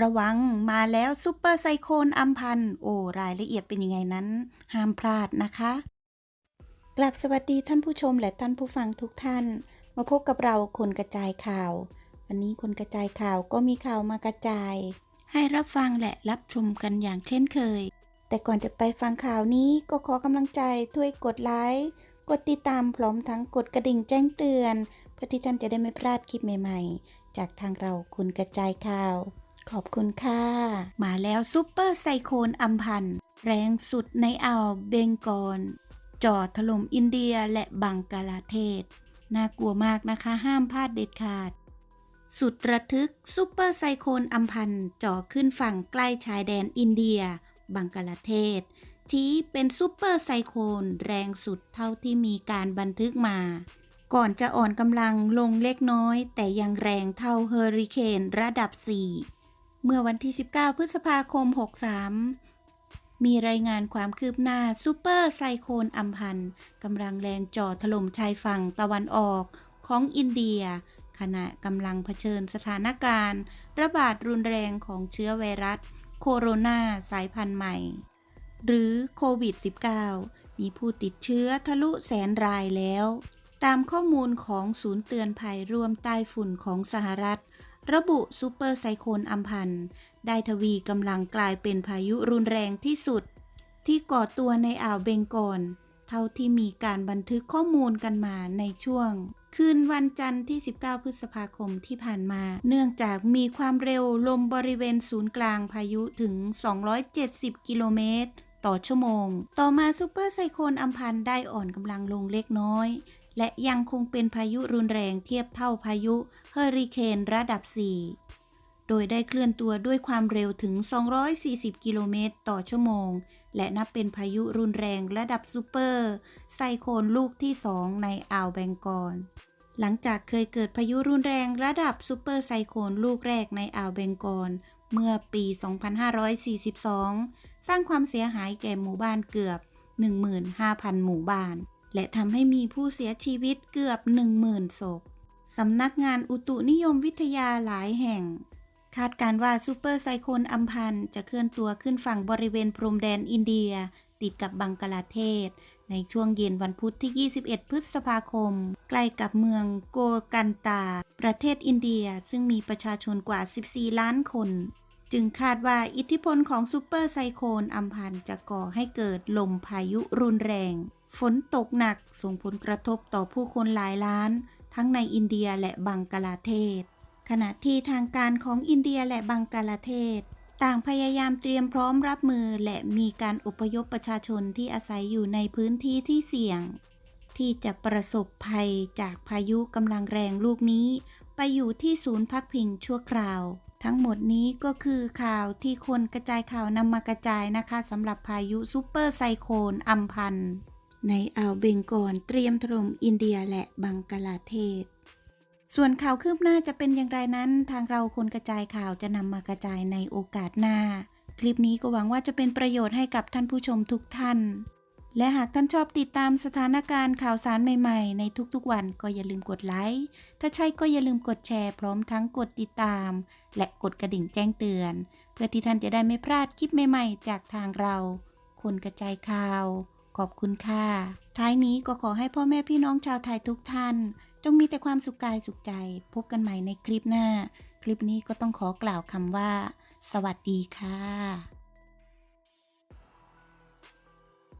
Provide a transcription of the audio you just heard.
ระวังมาแล้วซูเปอร์ไซโคลนอัมพันโอ้รายละเอียดเป็นยังไงนั้น ห้ามพลาดนะคะ กลับสวัสดีท่านผู้ชมและท่านผู้ฟังทุกท่าน มาพบกับเราคนกระจายข่าว วันนี้คนกระจายข่าวก็มีข่าวมากระจาย ให้รับฟังและรับชมกันอย่างเช่นเคย แต่ก่อนจะไปฟังข่าวนี้ก็ขอกำลังใจช่วยกดไลค์กดติดตามพร้อมทั้งกดกระดิ่งแจ้งเตือน เพื่อที่ท่านจะได้ไม่พลาดคลิปใหม่ ๆ จากทางเราคุณกระจายข่าว ขอบคุณค่ะ มาแล้วซูเปอร์ไซโคลนอัมพัน แรงสุดในอ่าวเบงกอลจ่อถล่มอินเดียและบังกลาเทศ น่ากลัวมากนะคะห้ามพลาดเด็ดขาด สุดระทึกซูเปอร์ไซโคลนอัมพันจ่อขึ้นฝั่งใกล้ชายแดนอินเดีย บังกลาเทศ ชี้เป็นซูเปอร์ไซโคลนแรงสุดเท่าที่มีการบันทึกมา ก่อนจะอ่อนกำลังลงเล็กน้อย แต่ยังแรงเท่าเฮอริเคนระดับ 4 เมื่อวันที่ 19 พฤษภาคม 63 มีรายงานความคืบหน้าซูเปอร์ไซโคลนอัมพันกำลังแรงจ่อถล่มชายฝั่งตะวันออกของอินเดีย ขณะกำลังเผชิญสถานการณ์ ระบาดรุนแรงของเชื้อไวรัส โคโรนาสายพันธุ์ใหม่ หรือโควิด -19 มีผู้ติดเชื้อทะลุแสนรายแล้ว ตามข้อมูลของศูนย์เตือนภัยร่วมใต้ฝุ่นของสหรัฐ ระบุซูเปอร์ไซโคลนอัมพันธ์ได้ทวีกำลังกลายเป็นพายุรุนแรงที่สุด ที่ก่อตัวในอ่าวเบงกอลเท่าที่มีการบันทึกข้อมูลกันมาในช่วง คืนวันจันทร์ที่ 19 พฤษภาคมที่ผ่านมา เนื่องจากมีความเร็วลมบริเวณศูนย์กลางพายุถึง 270 กิโลเมตรต่อชั่วโมง ต่อมาซูเปอร์ไซโคลนอัมพันธ์ได้อ่อนกำลังลงเล็กน้อย และยังคงเป็นพายุรุนแรงเทียบเท่าพายุเฮอริเคนระดับ 4 โดยได้เคลื่อนตัวด้วยความเร็วถึง 240 กิโลเมตรต่อชั่วโมง และนับเป็นพายุรุนแรงระดับซูเปอร์ ไซโคลนลูกที่ 2 ในอ่าวแบงกอลหลังจากเคยเกิดพายุรุนแรงระดับซูเปอร์ไซโคลนลูกแรกในอ่าวเบงกอลเมื่อปี 2542 สร้างความเสียหายแก่หมู่บ้านเกือบ 15,000 หมู่บ้าน และทำให้มีผู้เสียชีวิตเกือบ 10,000ศพสำนักงานอุตุนิยมวิทยาหลายแห่ง คาดการว่าซูเปอร์ไซโคลนอัมพันจะเคลื่อนตัวขึ้นฝั่งบริเวณพรมแดนอินเดีย ติดกับบังกลาเทศ ในช่วงเย็นวันพุธที่ 21 พฤษภาคม ใกล้กับเมืองโกกันตา ประเทศอินเดียซึ่งมีประชาชนกว่า 14 ล้านคน จึงคาดว่าอิทธิพลของซูเปอร์ไซโคลนอัมพันจะก่อให้เกิดลมพายุรุนแรง ฝนตกหนักส่งผลกระทบต่อผู้คนหลายล้าน ทั้งในอินเดียและบังกลาเทศ ขณะที่ทางการของอินเดียและบังกลาเทศ ต่างพยายามเตรียมพร้อมรับมือและมีการอพยพประชาชนที่อาศัยอยู่ในพื้นที่ที่เสี่ยง ที่จะประสบภัยจากพายุกำลังแรงลูกนี้ ไปอยู่ที่ศูนย์พักพิงชั่วคราว ทั้งหมดนี้ก็คือข่าวที่คนกระจายข่าวนำมากระจายนะคะสำหรับพายุซูเปอร์ไซโคลนอัมพันธ์ ในอ่าวเบงกอลเตรียมถล่มอินเดียและบังกลาเทศ ส่วนข่าวคืบหน้าจะเป็นอย่างไรนั้น ทางเราคนกระจายข่าวจะนำมากระจายในโอกาสหน้า คลิปนี้ก็หวังว่าจะเป็นประโยชน์ให้กับท่านผู้ชมทุกท่าน และหากท่านชอบติดตามสถานการณ์ข่าวสารใหม่ๆ ในทุกๆวันก็อย่าลืมกดไลค์ ถ้าใช่ก็อย่าลืมกดแชร์พร้อมทั้งกดติดตาม และกดกระดิ่งแจ้งเตือน เพื่อที่ท่านจะได้ไม่พลาดคลิปใหม่ ๆ จากทางเรา คนกระจายข่าว ขอบคุณค่ะ ท้ายนี้ก็ขอให้พ่อแม่พี่น้องชาวไทยทุกท่าน จงมีแต่ความสุขกายสุขใจ พบกันใหม่ในคลิปหน้า คลิปนี้ก็ต้องขอกล่าวคำว่า สวัสดีค่ะ